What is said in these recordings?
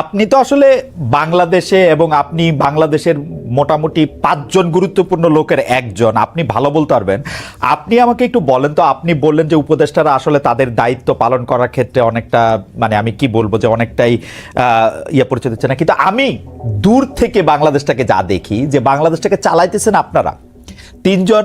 আপনি তো আসলে বাংলাদেশে এবং আপনি বাংলাদেশের মোটামুটি পাঁচজন গুরুত্বপূর্ণ লোকের একজন, আপনি ভালো বলতে পারবেন। আপনি আমাকে একটু বলেন তো, আপনি বললেন যে উপদেষ্টারা আসলে তাদের দায়িত্ব পালন করার ক্ষেত্রে অনেকটা মানে আমি কি বলব যে অনেকটাই ইয়ে পরিচয় দিচ্ছে না। কিন্তু আমি দূর থেকে বাংলাদেশটাকে যা দেখি, যে বাংলাদেশটাকে চালাইতেছেন আপনারা। তিনজন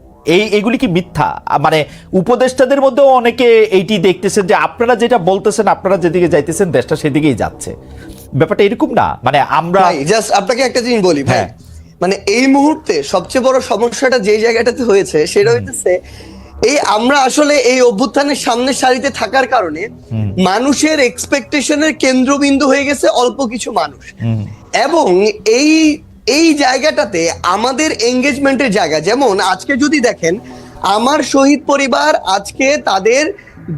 এই এগুলি কি মিথ্যা? মানে উপদেষ্টাদের মধ্যেও অনেকে এইটি দেখতেছেন যে আপনারা যেটা বলতেছেন আপনারা যেদিকে যাইতেছেন দেশটা সেদিকেই যাচ্ছে। ব্যাপারটা এরকম না। মানে আমরা জাস্ট আপনাকে একটা জিনিস বলি ভাই। হ্যাঁ। মানে এই মুহূর্তে সবচেয়ে বড় সমস্যাটা যে জায়গাটাতে হয়েছে সেটা হইতেছে এই আমরা আসলে এই অভ্যুত্থানের সামনের সারিতে থাকার কারণে মানুষের এক্সপেকটেশনের কেন্দ্রবিন্দু হয়ে গেছে অল্প কিছু মানুষ। এবং এই এই জায়গাটাতে আমাদের এঙ্গেজমেন্টের জায়গা। যেমন আজকে যদি দেখেন, আমার শহীদ পরিবার আজকে তাদের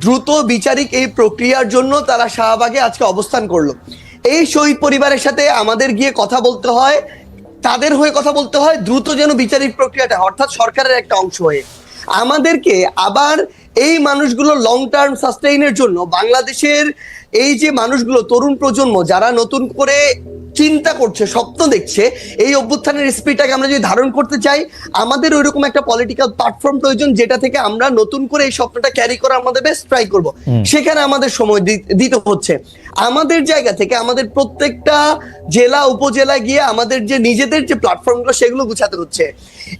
দ্রুত বিচারিক এই প্রক্রিয়ার জন্য তারা শাহবাগে আজকে অবস্থান করল। এই শহীদ পরিবারের সাথে আমাদের গিয়ে কথা বলতে হয়, তাদের হয়ে কথা বলতে হয়, দ্রুত যেন বিচারিক প্রক্রিয়াটা অর্থাৎ সরকারের একটা অংশ হয়ে। আমাদেরকে আবার এই মানুষগুলো লং টার্ম সাস্টেইনের জন্য, বাংলাদেশের এই যে মানুষগুলো, তরুণ প্রজন্ম, যারা নতুন করে চিন্তা করছে স্বপ্ন দেখছে এই অভ্যুত্থানের স্পিডটাকে আমরা যদি ধারণ করতে চাই আমাদের ওই রকম একটা পলিটিক্যাল প্ল্যাটফর্ম প্রয়োজন যেটা থেকে আমরা নতুন করে এই স্বপ্নটা ক্যারি করা আমাদের বেস্ট ট্রাই করব। সেখানে আমাদের সময় দিতে হচ্ছে। আমাদের জায়গা থেকে আমাদের প্রত্যেকটা জেলা উপজেলা গিয়ে আমাদের যে নিজেদের যে প্ল্যাটফর্মগুলো সেগুলো গুছাতে হচ্ছে।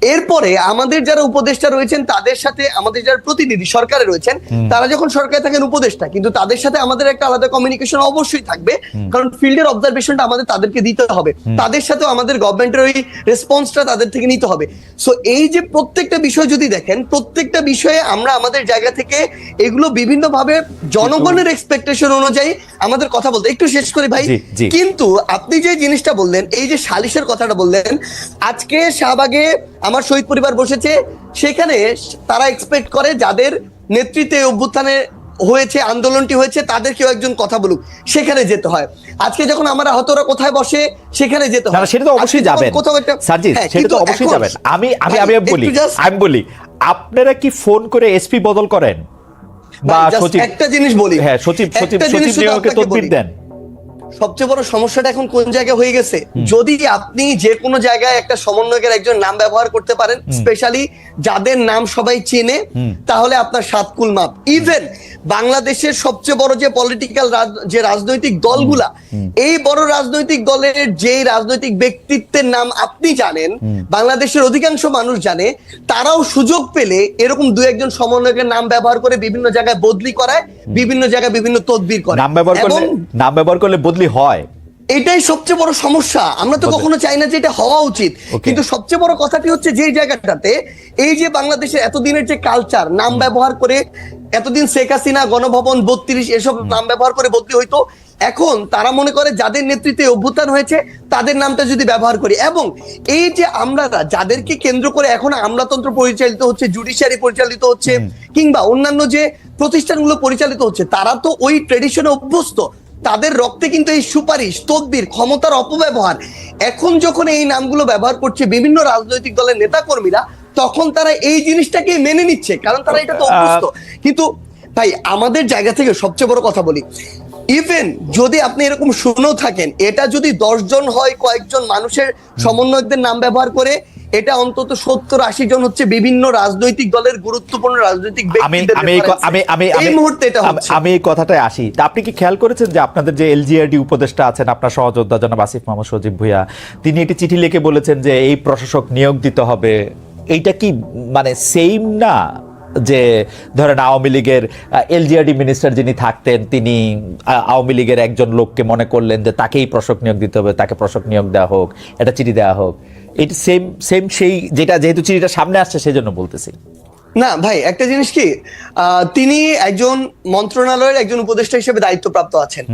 এরপরে আমাদের যারা উপদেষ্টা রয়েছেন তাদের সাথে আমাদের যারা প্রতিনিধি সরকারে রয়েছেন তারা যখন সরকারে থাকেন উপদেষ্টা কিন্তু তাদের সাথে আমাদের একটা আলাদা কমিউনিকেশন অবশ্যই থাকবে। কারণ ফিল্ডের অবজারভেশনটা আমাদের তাদেরকে দিতে হবে। তাদের সাথেও আমাদের গভর্নমেন্টের ওই রেসপন্সটা তাদের থেকে নিতে হবে। সো এই যে প্রত্যেকটা বিষয় যদি দেখেন প্রত্যেকটা বিষয়ে আমরা আমাদের জায়গা থেকে এগুলো বিভিন্ন ভাবে জনগণের এক্সপেকটেশন অনুযায়ী আমাদের কথা বলতে একটু শেষ করি ভাই। কিন্তু আপনি যে জিনিসটা বললেন এই যে সালিশের কথাটা বললেন আজকে শাহবাগে আমার শহীদ পরিবার বসেছে সেখানে তারা এক্সপেক্ট করে যাদের নেতৃত্বে অভ্যুত্থানে হয়েছে আন্দোলনটি হয়েছে তাদের কেউ একজন কথা বলুক সেখানে যেতে হয়। আজকে যখন আমরা হতরা কোথায় বসে সেখানে যেতে হয়। সেটা তো অবশ্যই যাবেন। কোথাও একটা সার্জিস হ্যাঁ, সেটা তো অবশ্যই যাবেন। আমি আমি আমি বলি আমি বলি আপনারা কি ফোন করে এসপি বদল করেন? বা সচিব একটা জিনিস বলি। হ্যাঁ সচিব সচিব সচিব দেন। সবচেয়ে বড় সমস্যাটা এখন কোন জায়গায় হয়ে গেছে? যদি আপনি যে কোনো জায়গায় একটা সমন্বয়কের একজন নাম ব্যবহার করতে পারেন স্পেশালি যাদের নাম সবাই চেনে তাহলে আপনার সাতকুল মাপ। ইভেন বাংলাদেশের সবচেয়ে বড় যে পলিটিক্যাল যে রাজনৈতিক দলগুলা এই বড় রাজনৈতিক দলের যে রাজনৈতিক ব্যক্তিত্বের নাম আপনি জানেন বাংলাদেশের অধিকাংশ মানুষ জানে তারাও সুযোগ পেলে এরকম দু একজন সমন্বয়কের নাম ব্যবহার করে বিভিন্ন জায়গায় বদলি করায় বিভিন্ন জায়গায় বিভিন্ন তদবির করে। নাম ব্যবহার করলে নাম ব্যবহার করলে বদলি হয়। এটাই সবচেয়ে বড় সমস্যা। আমরা তো কখনো চাই না যে এটা হওয়া উচিত। কিন্তু সবচেয়ে বড় কথাটি হচ্ছে যে জায়গাটাতে এই যে বাংলাদেশের এতদিনের যে কালচার নাম ব্যবহার করে এতদিন শেখ হাসিনা গণভবন বত্রিশ এসব নাম ব্যবহার করে বদলি হইতো এখন তারা মনে করে যাদের নেতৃত্বে অভ্যুত্থান হয়েছে তাদের নামটা যদি ব্যবহার করি। এবং এই যে আমরা যাদেরকে কেন্দ্র করে এখন আমলাতন্ত্র পরিচালিত হচ্ছে জুডিশিয়ারি পরিচালিত হচ্ছে কিংবা অন্যান্য যে প্রতিষ্ঠানগুলো পরিচালিত হচ্ছে তারা তো ওই ট্রেডিশনে অভ্যস্ত। তাদের রক্তে কিন্তু এই সুপারিশ তদবির ক্ষমতার অপব্যবহার। এখন যখন এই নামগুলো ব্যবহার করছে বিভিন্ন রাজনৈতিক দলের নেতাকর্মীরা তখন তারা এই জিনিসটাকে মেনে নিচ্ছে কারণ তারা এটা তো অভ্যস্ত। কিন্তু তাই আমাদের জায়গা থেকে সবচেয়ে বড় কথা বলি। ইভেন যদি আপনি এরকম শুনেও থাকেন এটা যদি দশজন হয় কয়েকজন মানুষের সমন্বয়কদের নাম ব্যবহার করে এটা অন্তত সত্তর আশি জন হচ্ছে বিভিন্ন রাজনৈতিক দলের গুরুত্বপূর্ণ রাজনৈতিক আমি আমি। আমি আমি এই মুহূর্তে এটা আমি- এই কথাটায় আসি। তা আপনি কি খেয়াল করেছেন যে আপনাদের যে এলজিআরডি উপদেষ্টা আছেন আপনার সহযোদ্ধা জনাব আসিফ মোহাম্মদ সজীব ভুইয়া তিনি একটি চিঠি লিখে বলেছেন যে এই প্রশাসক নিয়োগ দিতে হবে। এইটা কি মানে সেম না যে ধরেন আওয়ামী লীগের এলজিআরডি মিনিস্টার যিনি থাকতেন তিনি আওয়ামী লীগের একজন লোককে মনে করলেন যে তাকেই প্রশাসক নিয়োগ দিতে হবে তাকে প্রশাসক নিয়োগ দেওয়া হোক এটা চিঠি দেওয়া হোক। এটি সেম সেম সেই যেটা যেহেতু চিঠিটা সামনে আসছে সেজন্য বলতেছি। না ভাই একটা জিনিস কি? আহ, তিনি একজন মন্ত্রণালয়ের একজন উপদেষ্টা হিসেবে দায়িত্বপ্রাপ্ত আছেন।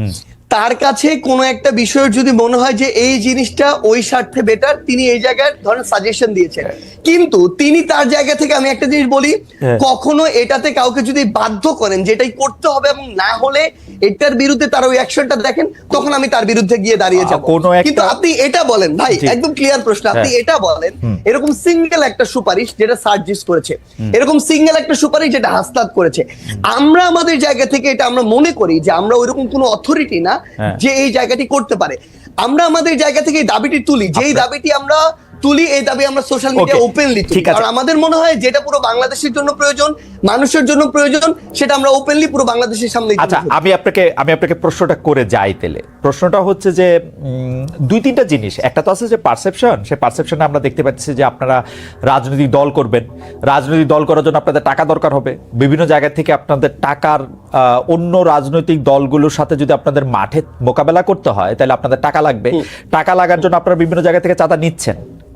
তার কাছে কোনো একটা বিষয়ের যদি মনে হয় যে এই জিনিসটা ওই স্বার্থে বেটার তিনি এই জায়গায় ধরেন সাজেশন দিয়েছেন কিন্তু তিনি তার জায়গা থেকে আমি একটা জিনিস বলি হ্যাঁ। কখনো এটাতে কাউকে যদি বাধ্য করেন যেটাই করতে হবে এবং না হলে এটার বিরুদ্ধে তার ওই অ্যাকশনটা দেখেন তখন আমি তার বিরুদ্ধে গিয়ে দাঁড়িয়ে যাব কিন্তু আপনি এটা বলেন ভাই একদম ক্লিয়ার প্রশ্ন আপনি হ্যাঁ। এটা বলেন এরকম সিঙ্গেল একটা সুপারিশ যেটা সার্জিস করেছে এরকম সিঙ্গেল একটা সুপারিশ যেটা হাসতাদ করেছে আমরা আমাদের জায়গা থেকে এটা আমরা মনে করি যে আমরা ওইরকম কোনো অথরিটি না। যে এই জায়গাটি করতে পারে। আমরা আমাদের জায়গা থেকে এই দাবিটি তুলি। যেই দাবিটি আমরা তুলি এই দাবি আমরা সোশ্যাল মিডিয়া ওপেনলি তুলি। ঠিক আছে। আর আমাদের মনে হয় যেটা পুরো বাংলাদেশের জন্য প্রয়োজন মানুষের জন্য প্রয়োজন সেটা আমরা ওপেনলি পুরো বাংলাদেশের সামনে আচ্ছা আমি আপনাকে আমি আপনাকে প্রশ্নটা করে যাই তেলে প্রশ্নটা হচ্ছে যে দুই তিনটা জিনিস। একটা তো আছে যে পারসেপশন সে পারসেপশনে আমরা দেখতে পাচ্ছি যে আপনারা রাজনৈতিক দল করবেন। রাজনৈতিক দল করার জন্য আপনাদের টাকা দরকার হবে। বিভিন্ন জায়গা থেকে আপনাদের টাকার আহ, অন্য রাজনৈতিক দলগুলোর সাথে যদি আপনাদের মাঠে মোকাবেলা করতে হয় তাহলে আপনাদের টাকা লাগবে। টাকা লাগার জন্য আপনারা বিভিন্ন জায়গা থেকে চাঁদা নিচ্ছেন।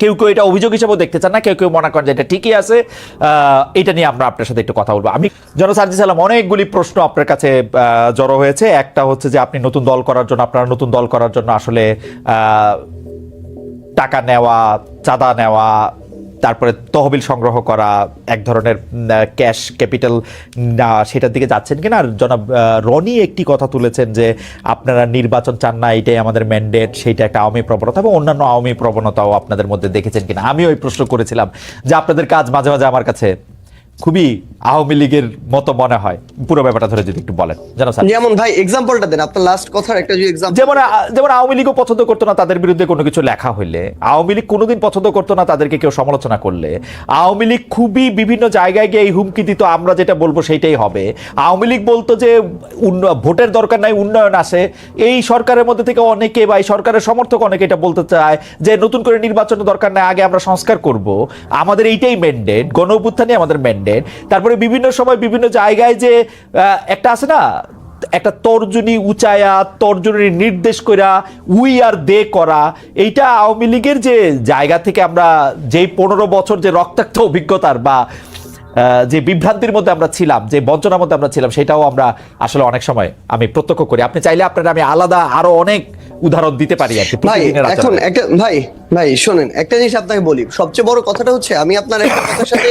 কেউ কেউ এটা অভিযোগ হিসেবেও দেখতে চান না, কেউ কেউ মনে করেন যে এটা ঠিকই আছে। এটা নিয়ে আমরা আপনার সাথে একটু কথা বলব। আমি জন সার্জি সালাম অনেকগুলি প্রশ্ন আপনার কাছে জড়ো হয়েছে। একটা হচ্ছে যে আপনি নতুন দল করার জন্য, আপনারা নতুন দল করার জন্য আসলে টাকা নেওয়া, চাঁদা নেওয়া তারপরে তহবিল সংগ্রহ করা, এক ধরনের ক্যাশ ক্যাপিটাল সেটার দিকে যাচ্ছেন কিনা? আর জনাব রনি একটি কথা তুলেছেন যে আপনারা নির্বাচন চান না, এটাই আমাদের ম্যান্ডেট সেইটা একটা আওয়ামী প্রবণতা এবং অন্যান্য আওয়ামী প্রবণতাও আপনাদের মধ্যে দেখেছেন কিনা? আমি ওই প্রশ্ন করেছিলাম যে আপনাদের কাজ মাঝে মাঝে আমার কাছে খুবই আওয়ামী লীগের মতো মনে হয়। পুরো ব্যাপারটা ধরে যদি একটু বলেন। জানো স্যার। যেমন ভাই এক্সাম্পলটা দেন আপনার লাস্ট কথার একটা যে এক্সাম্পল যেমন যেমন আওয়ামী লীগও পছন্দ করতো না তাদের বিরুদ্ধে কোনো কিছু লেখা হইলে। আওয়ামী লীগ কোনোদিন পছন্দ করতো না তাদেরকে কেউ সমালোচনা করলে। আওয়ামী লীগ খুবই বিভিন্ন জায়গায় গিয়ে এই হুমকি দিত আমরা যেটা বলব সেইটাই হবে। আওয়ামী লীগ বলতো যে ভোটের দরকার নাই উন্নয়ন আসে এই সরকারের মধ্যে থেকে অনেকে বা এই সরকারের সমর্থক অনেকে এটা বলতে চায় যে নতুন করে নির্বাচনের দরকার নাই আগে আমরা সংস্কার করব। আমাদের এইটাই ম্যান্ডেট গণ আমাদের ম্যান্ডেট তারপরে বিভিন্ন সময় বিভিন্ন জায়গায় যে একটা আছে না একটা তর্জনী উচায়া তর্জনী নির্দেশ করা উই আর দে করা এইটা আওয়ামী লীগের যে জায়গা থেকে আমরা যেই পনেরো বছর যে রক্তাক্ত অভিজ্ঞতার বা যে বিভ্রান্তির মধ্যে আমরা ছিলাম যে বঞ্চনার মধ্যে আমরা ছিলাম সেটাও আমরা আসলে অনেক সময় আমি প্রত্যক্ষ করি। আপনি চাইলে আপনার আমি আলাদা আরও অনেক উদাহরণ দিতে পারি আর কি ভাই এখন একটা ভাই ভাই শোনেন একটা জিনিস আপনাকে বলি। সবচেয়ে বড় কথাটা হচ্ছে আমি আপনার একটা কথার সাথে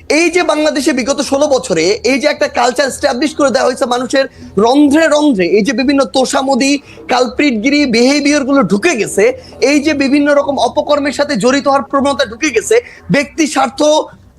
এই যে বাংলাদেশে বিগত ষোলো বছরে এই যে একটা কালচার স্টাবলিশ করে দেওয়া হয়েছে মানুষের রন্ধ্রে রন্ধ্রে, এই যে বিভিন্ন তোষামদি, কালপ্রিটগিরি বিহেভিয়ারগুলো ঢুকে গেছে, এই যে বিভিন্ন রকম অপকর্মের সাথে জড়িত হওয়ার প্রবণতা ঢুকে গেছে, ব্যক্তি স্বার্থ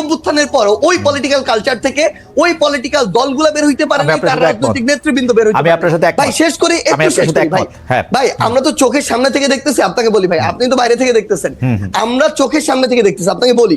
অভ্যুত্থানের পর ওই পলিটিক্যাল কালচার থেকে ওই পলিটিক্যাল দলগুলো বের হইতে পারে তার রাজনৈতিক নেতৃবৃন্দ বের হইতে পারে ভাই শেষ করে একটু শেষ করি ভাই। হ্যাঁ। ভাই আমরা তো চোখের সামনে থেকে দেখতেছি আপনাকে বলি ভাই আপনি তো বাইরে থেকে দেখতেছেন। আমরা চোখের সামনে থেকে দেখতেছি আপনাকে বলি।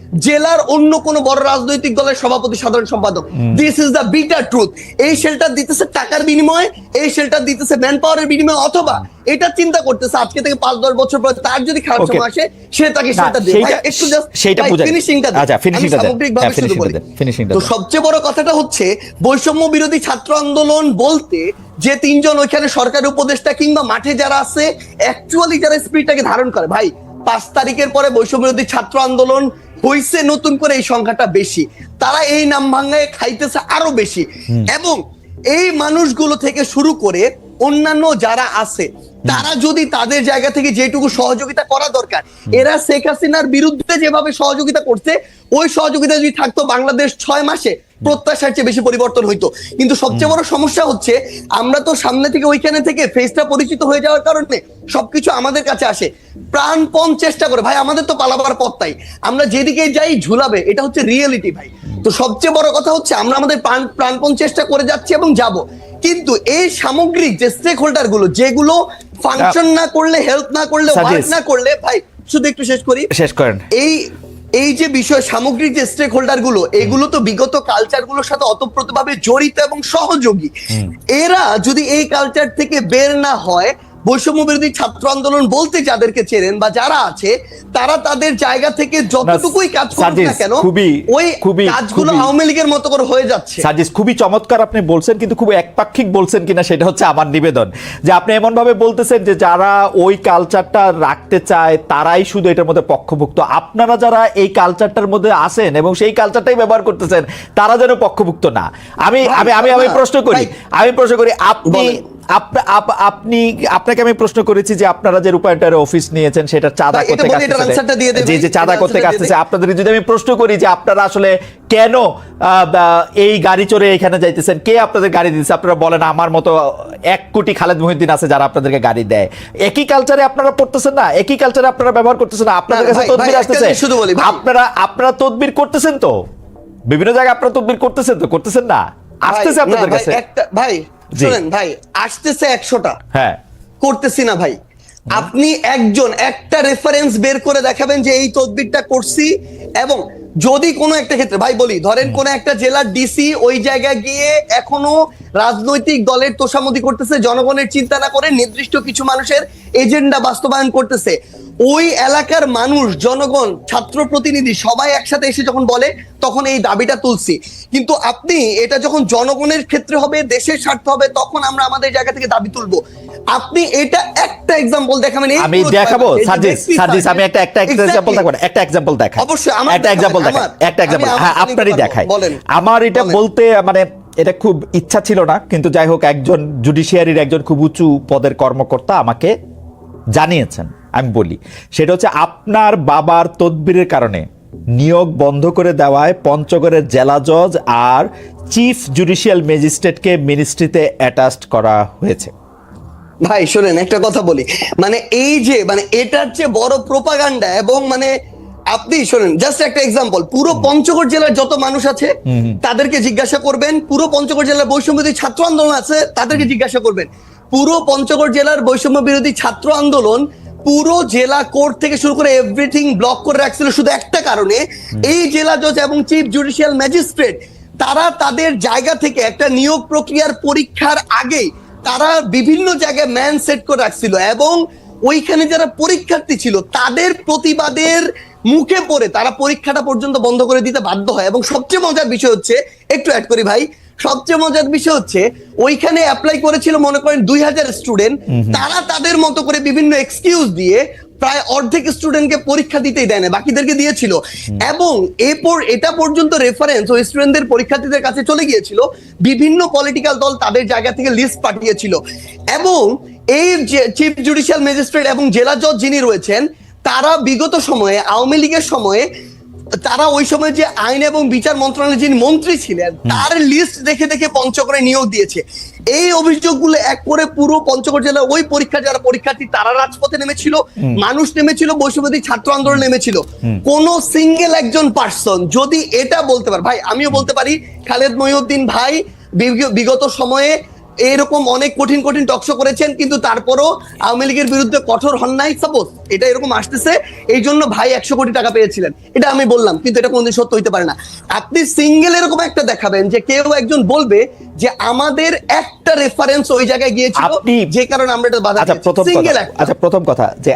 জেলার অন্য কোন বড় রাজনৈতিক দলের সভাপতি সাধারণ সম্পাদক। This is the bitter truth এই শেল্টার দিতেছে টাকার বিনিময়ে এই শেল্টার দিতেছে ম্যান পাওয়ারের বিনিময়ে অথবা এটা চিন্তা করতেছে আজকে থেকে পাঁচ দশ বছর পর তার যদি খারাপ সময় আসে সে তাকে শেল্টার দেবে। একটু just সেইটা ভাই, বুঝাই। finishing টা দিন। আচ্ছা, finishing আমি টা দেন। সামগ্রিকভাবে হ্যাঁ, finishing টা তো সবচেয়ে বড় কথাটা হচ্ছে বৈষম্য বিরোধী ছাত্র আন্দোলন বলতে যে তিনজন ওইখানে সরকারি উপদেষ্টা কিংবা মাঠে যারা আছে অ্যাকচুয়ালি যারা স্পিরিটটাকে ধারণ করে ভাই পাঁচ তারিখের পরে বৈষম্য বিরোধী ছাত্র আন্দোলন হইছে নতুন করে এই সংখ্যাটা বেশি। তারা এই নাম ভাঙ্গায় খাইতেছে আরও বেশি। এবং এই মানুষগুলো থেকে শুরু করে অন্যান্য যারা আছে তারা যদি তাদের জায়গা থেকে যেটুকু সহযোগিতা করা দরকার এরা শেখ হাসিনার বিরুদ্ধে যেভাবে সহযোগিতা করছে ওই সহযোগিতা যদি থাকতো বাংলাদেশ ছয় মাসে প্রত্যাশার চেয়ে বেশি পরিবর্তন হইতো। কিন্তু সবচেয়ে বড় সমস্যা হচ্ছে আমরা তো সামনে থেকে ওইখানে থেকে ফেসটা পরিচিত হয়ে যাওয়ার কারণে সবকিছু আমাদের কাছে আসে। প্রাণপণ চেষ্টা করে ভাই আমাদের তো পালাবার পথ তাই। আমরা যেদিকে যাই ঝুলাবে এটা হচ্ছে রিয়েলিটি ভাই। তো সবচেয়ে বড় কথা হচ্ছে আমরা আমাদের প্রাণ প্রাণপণ চেষ্টা করে যাচ্ছি এবং যাব। কিন্তু এই সামগ্রিক যে স্টেক হোল্ডারগুলো যেগুলো ফাংশন না করলে হেল্প না করলে ওয়ার্ক না করলে ভাই শুধু একটু শেষ করি। শেষ করেন। এই এই যে বিষয় সামগ্রিক যে স্টেক হোল্ডারগুলো এগুলো তো বিগত কালচারগুলোর সাথে অতপ্রতভাবে জড়িত এবং সহযোগী। এরা যদি এই কালচার থেকে বের না হয় বৈষম্য বিরোধী ছাত্র আন্দোলন বলতে যাদেরকে চেনেন বা যারা আছে তারা তাদের জায়গা থেকে যতটুকুই কাজ করুক না কেন খুবই- ওই খুবই- কাজগুলো আওয়ামী লীগের মতো করে হয়ে যাচ্ছে। সাজিস খুবই চমৎকার আপনি বলছেন কিন্তু খুব একপাক্ষিক বলছেন কিনা সেটা হচ্ছে আমার নিবেদন। যে আপনি এমন ভাবে বলতেছেন যে যারা ওই কালচারটা রাখতে চায় তারাই শুধু এটার মধ্যে পক্ষভুক্ত। আপনারা যারা এই কালচারটার মধ্যে আসেন এবং সেই কালচারটাই ব্যবহার করতেছেন তারা যেন পক্ষভুক্ত না। আমি আমি আমি আমি প্রশ্ন করি আমি প্রশ্ন করি আপনি আপনি আপনাকে আমি প্রশ্ন করেছি যে আপনারা যে রূপায়ণটারে অফিস নিয়েছেন সেটা চাঁদা করতে যে যে চাঁদা করতে আসতেছে আপনাদের যদি আমি প্রশ্ন করি যে আপনারা আসলে কেন এই গাড়ি চড়ে এখানে যাইতেছেন কে আপনাদের গাড়ি দিচ্ছে আপনারা বলেন আমার মতো এক কোটি খালেদ মহিউদ্দিন আছে যারা আপনাদেরকে গাড়ি দেয়। একই কালচারে আপনারা পড়তেছেন না? একই কালচারে আপনারা ব্যবহার করতেছেন না? আপনাদের কাছে তদবির আসতেছে? শুধু আপনারা আপনারা তদবির করতেছেন তো? বিভিন্ন জায়গায় আপনারা তদবির করতেছেন তো? করতেছেন না? আসতেছে আপনাদের কাছে? একটা ভাই। শুনেন ভাই আসতেছে একশোটা। হ্যাঁ। করতেছি না ভাই। আপনি একজন একটা রেফারেন্স বের করে দেখাবেন যে এই তদবিরটা করছি এবং যদি কোনো একটা ক্ষেত্রে ভাই বলি ধরেন কোন একটা জেলার ডিসি ওই জায়গায় গিয়ে এখনও রাজনৈতিক দলের তোষামতি করতেছে জনগণের চিন্তা না করে নির্দিষ্ট কিছু মানুষের এজেন্ডা বাস্তবায়ন করতেছে। ওই এলাকার মানুষ জনগণ ছাত্র প্রতিনিধি সবাই একসাথে এসে যখন বলে তখন এই দাবিটা তুলছি। কিন্তু আপনি এটা যখন জনগণের ক্ষেত্রে হবে দেশের স্বার্থ হবে তখন আমরা আমাদের জায়গা থেকে দাবি তুলবো। আপনি এটা একটা এক্সাম্পল দেখাবেন আমি দেখাবো। সার্জিস সার্জিস আমি একটা একটা এক্সাম্পল দেখাবো একটা এক্সাম্পল দেখা অবশ্যই, আমার একটা এক্সাম্পল দেখা আমার। একটা এক্সাম্পল হ্যাঁ আপনারই দেখাই। বলেন। আমার এটা বলতে মানে এটা খুব ইচ্ছা ছিল না, কিন্তু যাই হোক, একজন জুডিশিয়ারির একজন খুব উঁচু পদের কর্মকর্তা আমাকে জানিয়েছেন, আমি বলি। সেটা হচ্ছে আপনার বাবার তদবিরের কারণে নিয়োগ বন্ধ করে দেওয়ায় পঞ্চগড়ের জেলা জজ আর চিফ জুডিশিয়াল ম্যাজিস্ট্রেটকে মিনিস্ট্রিতে অ্যাটাচড করা হয়েছে। ভাই, শোনেন, একটা কথা বলি। মানে এই যে মানে এটার চেয়ে বড় প্রোপাগান্ডা এবং মানে আপনি শোনেন জাস্ট একটা এক্সাম্পল পুরো পঞ্চগড় জেলার যত মানুষ আছে তাদেরকে জিজ্ঞাসা করবেন পুরো পঞ্চগড় জেলার বৈষম্য বিরোধী ছাত্র আন্দোলন আছে তাদেরকে জিজ্ঞাসা করবেন। পুরো পঞ্চগড় জেলার বৈষম্য বিরোধী ছাত্র আন্দোলন পুরো জেলা কোর্ট থেকে শুরু করে এভরিথিং ব্লক করে রাখছিল শুধু একটা কারণে এই জেলা জজ এবং চিফ জুডিশিয়াল ম্যাজিস্ট্রেট তারা তাদের জায়গা থেকে একটা নিয়োগ প্রক্রিয়ার পরীক্ষার আগেই তারা বিভিন্ন জায়গায় ম্যান সেট করে রাখছিল এবং ওইখানে যারা পরীক্ষার্থী ছিল তাদের প্রতিবাদের মুখে পড়ে তারা পরীক্ষাটা পর্যন্ত বন্ধ করে দিতে বাধ্য হয়। এবং সবচেয়ে মজার বিষয় হচ্ছে একটু অ্যাড করি ভাই সবচেয়ে মজার বিষয় হচ্ছে ওইখানে অ্যাপ্লাই করেছিল মনে করেন দুই হাজার স্টুডেন্ট তারা তাদের মতো করে বিভিন্ন এক্সকিউজ দিয়ে প্রায় অর্ধেক স্টুডেন্টকে পরীক্ষা দিতেই দেয় না বাকিদেরকে দিয়েছিল। এবং এরপর এটা পর্যন্ত রেফারেন্স ওই স্টুডেন্টদের পরীক্ষার্থীদের কাছে চলে গিয়েছিল বিভিন্ন পলিটিক্যাল দল তাদের জায়গা থেকে লিস্ট পাঠিয়েছিল। এবং এই যে চিফ জুডিশিয়াল ম্যাজিস্ট্রেট এবং জেলা জজ যিনি রয়েছেন তারা বিগত সময়ে আওয়ামী লীগের সময়ে তারা ওই সময় যে আইন এবং বিচার মন্ত্রণালয়ের যিনি মন্ত্রী ছিলেন তার লিস্ট দেখে দেখে পঞ্চগড়ে নিয়োগ দিয়েছে। এই অভিযোগগুলো এক করে পুরো পঞ্চগড় জেলার ওই পরীক্ষা যারা পরীক্ষার্থী তারা রাজপথে নেমেছিল মানুষ নেমেছিল বৈষম্যবাদী ছাত্র আন্দোলন নেমেছিল। কোন সিঙ্গেল একজন পার্সন যদি এটা বলতে পারে ভাই আমিও বলতে পারি খালেদ মহিউদ্দিন ভাই বিগত সময়ে এরকম অনেক কঠিন কঠিন টকশো করেছেন কিন্তু তারপরও আওয়ামী লীগের বিরুদ্ধে কঠোর হন নাই। সাপোজ এটা এরকম আসতেছে এই জন্য ভাই একশো কোটি টাকা পেয়েছিলেন। এটা আমি বললাম কিন্তু এটা কোনদিন সত্য হইতে পারে না। আপনি সিঙ্গেল এরকম একটা দেখাবেন যে কেউ একজন বলবে যে আমাদের একটা রেফারেন্স ওই জায়গায় গিয়েছিল যে কারণে আমরা এটা বাধা আচ্ছা প্রথম সিঙ্গেল আচ্ছা প্রথম কথা যে